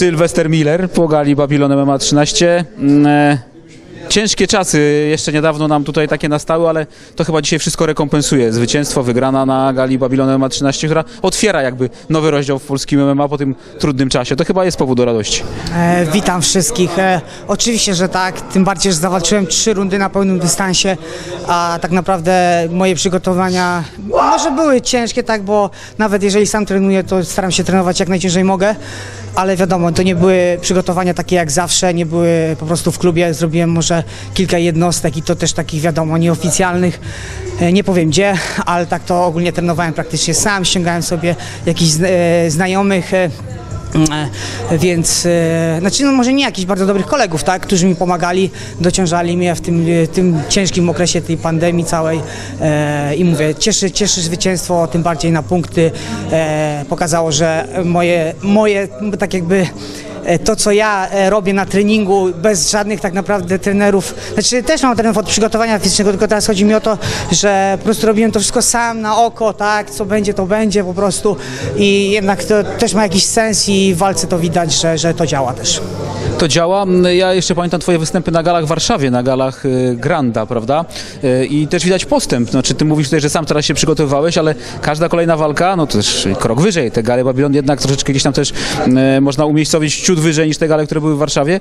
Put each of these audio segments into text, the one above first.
Sylwester Miller po gali Babylon MMA 13. Mm, e, Ciężkie czasy, jeszcze niedawno nam tutaj takie nastały, ale to chyba dzisiaj wszystko rekompensuje. Zwycięstwo, wygrana na gali Babylon MMA 13, która otwiera jakby nowy rozdział w polskim MMA po tym trudnym czasie. To chyba jest powód do radości. E, witam wszystkich. E, oczywiście, że tak, tym bardziej, że zawalczyłem trzy rundy na pełnym dystansie, a tak naprawdę moje przygotowania może były ciężkie, tak, bo nawet jeżeli sam trenuję, to staram się trenować jak najciężej mogę, ale wiadomo, to nie były przygotowania takie jak zawsze, nie były po prostu w klubie, zrobiłem może kilka jednostek i to też takich wiadomo, nieoficjalnych, E, nie powiem gdzie, ale tak to ogólnie trenowałem praktycznie sam, ściągałem sobie jakichś e, znajomych, E, Więc, e, znaczy no może nie jakichś bardzo dobrych kolegów, tak, którzy mi pomagali, dociążali mnie w tym, e, tym ciężkim okresie tej pandemii całej e, i mówię, cieszy, cieszy zwycięstwo, tym bardziej na punkty, e, pokazało, że moje, moje tak jakby e, to, co ja e, robię na treningu, bez żadnych tak naprawdę trenerów, znaczy też mam trenerów od przygotowania fizycznego, tylko teraz chodzi mi o to, że po prostu robiłem to wszystko sam na oko, tak, co będzie, to będzie po prostu i jednak to też ma jakiś sens i w walce to widać, że, że to działa też. To działa. Ja jeszcze pamiętam Twoje występy na galach w Warszawie, na galach y, Granda, prawda? I też widać postęp. Znaczy, Ty mówisz tutaj, że sam teraz się przygotowywałeś, ale każda kolejna walka, no to też krok wyżej. Te gale Babylon jednak troszeczkę gdzieś tam też można umiejscowić ciut wyżej niż te gale, które były w Warszawie.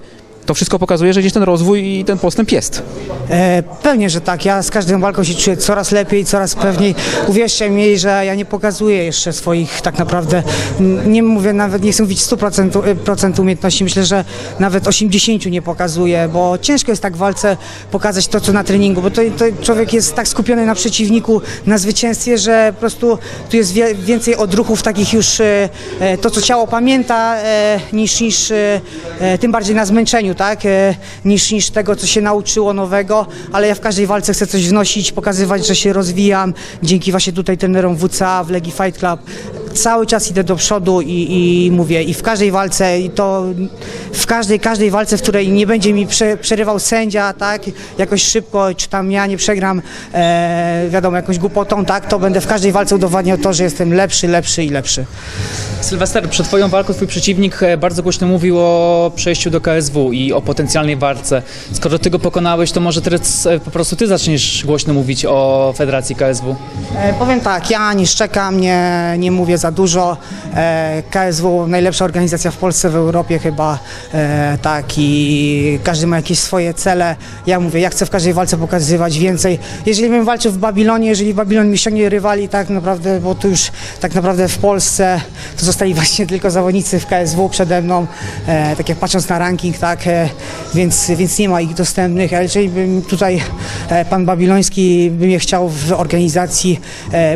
To wszystko pokazuje, że gdzieś ten rozwój i ten postęp jest. E, pewnie, że tak. Ja z każdą walką się czuję coraz lepiej, coraz pewniej. Uwierzcie mi, że ja nie pokazuję jeszcze swoich tak naprawdę, nie mówię nawet, nie chcę mówić 100% e, umiejętności. Myślę, że nawet 80 nie pokazuję, bo ciężko jest tak w walce pokazać to, co na treningu, bo to, to człowiek jest tak skupiony na przeciwniku, na zwycięstwie, że po prostu tu jest wie, więcej odruchów takich już, e, e, to co ciało pamięta, e, niż, niż e, e, tym bardziej na zmęczeniu, tak, niż, niż tego, co się nauczyło nowego, ale ja w każdej walce chcę coś wnosić, pokazywać, że się rozwijam, dzięki właśnie tutaj trenerom WCA w Legii Fight Club, cały czas idę do przodu i, i mówię, i w każdej walce, i to w każdej, każdej walce, w której nie będzie mi prze, przerywał sędzia, tak, jakoś szybko, czy tam ja nie przegram, e, wiadomo, jakąś głupotą, tak, to będę w każdej walce udowadniał to, że jestem lepszy, lepszy i lepszy. Sylwester, przed Twoją walką Twój przeciwnik e, bardzo głośno mówił o przejściu do KSW i o potencjalnej walce. Skoro Ty go pokonałeś, to może teraz e, po prostu Ty zaczniesz głośno mówić o Federacji KSW. E, powiem tak, ja nie szczekam, nie, nie mówię za dużo. E, KSW najlepsza organizacja w Polsce, w Europie chyba, e, tak i każdy ma jakieś swoje cele. Ja mówię, ja chcę w każdej walce pokazywać więcej. Jeżeli bym walczył w Babilonie, jeżeli Babilon mi ściągnie rywali, tak naprawdę, bo tu już tak naprawdę w Polsce to zostali właśnie tylko zawodnicy w KSW przede mną, e, tak jak patrząc na ranking, tak, więc, więc nie ma ich dostępnych, ale jeżeli bym tutaj pan Babiloński by mnie chciał w organizacji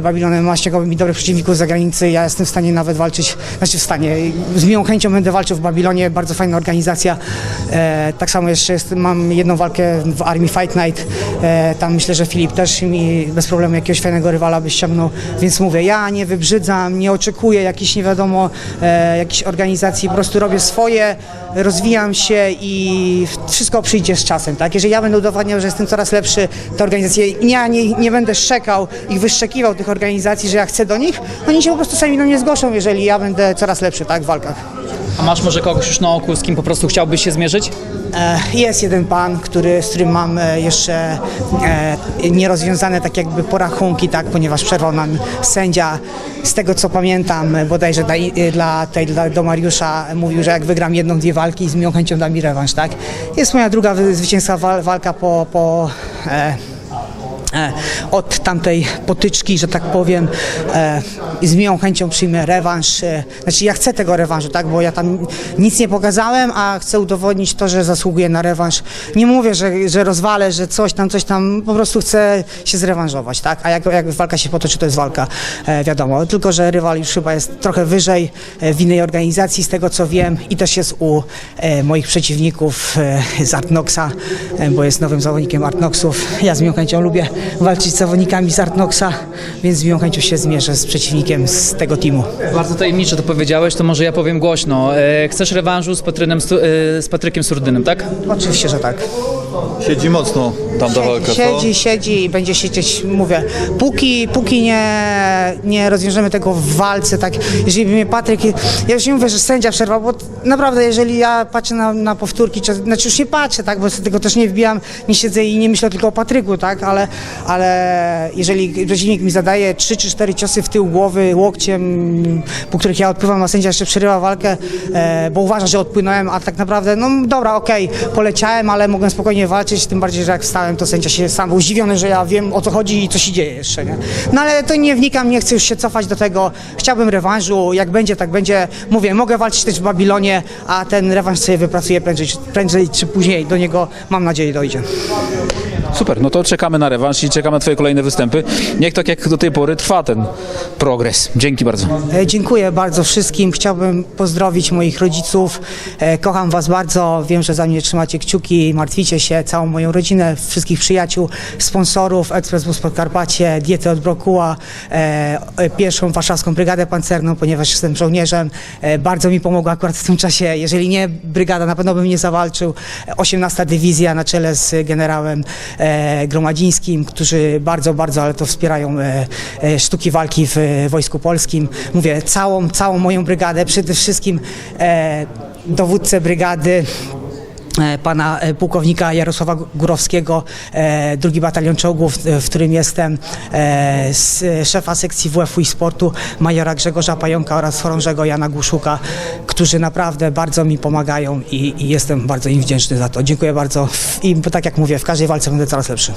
Babilonem ma ściągałby mi dobrych przeciwników z zagranicy, ja jestem w stanie nawet walczyć, znaczy w stanie, z miłą chęcią będę walczył w Babilonie, bardzo fajna organizacja. E, tak samo jeszcze jest, mam jedną walkę w Army Fight Night, e, tam myślę, że Filip też mi bez problemu jakiegoś fajnego rywala by ściągnął, więc mówię, ja nie wybrzydzam, nie oczekuję jakichś nie wiadomo, e, organizacji, po prostu robię swoje, rozwijam się i wszystko przyjdzie z czasem, tak? Jeżeli ja będę udowadniał, że jestem coraz lepszy, te organizacje, ja nie, nie będę szczekał ich wyszczekiwał tych organizacji, że ja chcę do nich, oni się po prostu sami do mnie zgłoszą, jeżeli ja będę coraz lepszy, tak, w walkach. A masz może kogoś już na oku, z kim po prostu chciałbyś się zmierzyć? E, Jest jeden pan, który, z którym mam e, jeszcze e, nierozwiązane tak jakby porachunki, tak, ponieważ przerwał nam sędzia. Z tego co pamiętam, bodajże dla, dla, tej, dla, do Mariusza mówił, że jak wygram jedną, dwie walki, z miłą chęcią da mi rewanż, tak. Jest moja druga wy- zwycięska wal, walka po, po od tamtej potyczki, że tak powiem, e, i z miłą chęcią przyjmę rewanż. E, znaczy ja chcę tego rewanżu, tak, bo ja tam nic nie pokazałem, a chcę udowodnić to, że zasługuję na rewanż. Nie mówię, że, że rozwalę, że coś tam, coś tam, po prostu chcę się zrewanżować, tak, a jak, jak walka się potoczy, to jest walka, e, wiadomo, tylko, że rywal już chyba jest trochę wyżej e, w innej organizacji, z tego co wiem i też jest u e, moich przeciwników e, z Artnoxa, e, bo jest nowym zawodnikiem Artnoxów. Ja z miłą chęcią lubię walczyć z zawodnikami z Artnoxa, więc z miłą chęcią się zmierzę z przeciwnikiem z tego teamu. Bardzo tajemniczo to powiedziałeś, to może ja powiem głośno. E, Chcesz rewanżu z, Patrynem, e, z Patrykiem Surdynem, tak? Oczywiście, że tak. Siedzi mocno tam ta walka, co? Siedzi, siedzi i będzie siedzieć, mówię, póki, póki nie, nie rozwiążemy tego w walce, tak, jeżeli by mnie Patryk, ja już nie mówię, że sędzia przerwał, bo naprawdę, jeżeli ja patrzę na, na powtórki, czy, znaczy już nie patrzę, tak, bo tego też nie wbijam, nie siedzę i nie myślę tylko o Patryku, tak, ale, ale jeżeli przeciwnik mi zadaje trzy czy cztery ciosy w tył głowy, łokciem, po których ja odpływam, a sędzia jeszcze przerywa walkę, e, bo uważa, że odpłynąłem, a tak naprawdę, no dobra, okej, poleciałem, ale mogłem spokojnie walczyć, tym bardziej, że jak wstałem, to sędzia się sam był zdziwiony, że ja wiem o co chodzi i co się dzieje jeszcze, nie? No ale to nie wnikam, nie chcę już się cofać do tego, chciałbym rewanżu, jak będzie, tak będzie, mówię, mogę walczyć też w Babilonie, a ten rewanż sobie wypracuję prędzej, prędzej czy później, do niego mam nadzieję dojdzie. Super, no to czekamy na rewanż i czekamy na twoje kolejne występy. Niech tak jak do tej pory trwa ten progres. Dzięki bardzo. E, Dziękuję bardzo wszystkim. Chciałbym pozdrowić moich rodziców. E, Kocham Was bardzo. Wiem, że za mnie trzymacie kciuki, martwicie się, całą moją rodzinę, wszystkich przyjaciół, sponsorów, Express Bus Podkarpacie, Diety od Brokuła, e, pierwszą warszawską Brygadę Pancerną, ponieważ jestem żołnierzem. Bardzo mi pomogła akurat w tym czasie. Jeżeli nie brygada, na pewno bym nie zawalczył. 18 Dywizja na czele z generałem Gromadzińskim, którzy bardzo, bardzo, ale to wspierają e, e, sztuki walki w e, Wojsku Polskim. Mówię, całą, całą moją brygadę, przede wszystkim e, dowódcę brygady, e, pana e, pułkownika Jarosława Górowskiego, e, drugi batalion czołgów, e, w którym jestem, e, szefa sekcji WF i sportu, majora Grzegorza Pająka oraz chorążego Jana Głuszuka, którzy naprawdę bardzo mi pomagają i, i jestem bardzo im wdzięczny za to. Dziękuję bardzo i tak jak mówię, w każdej walce będę coraz lepszy.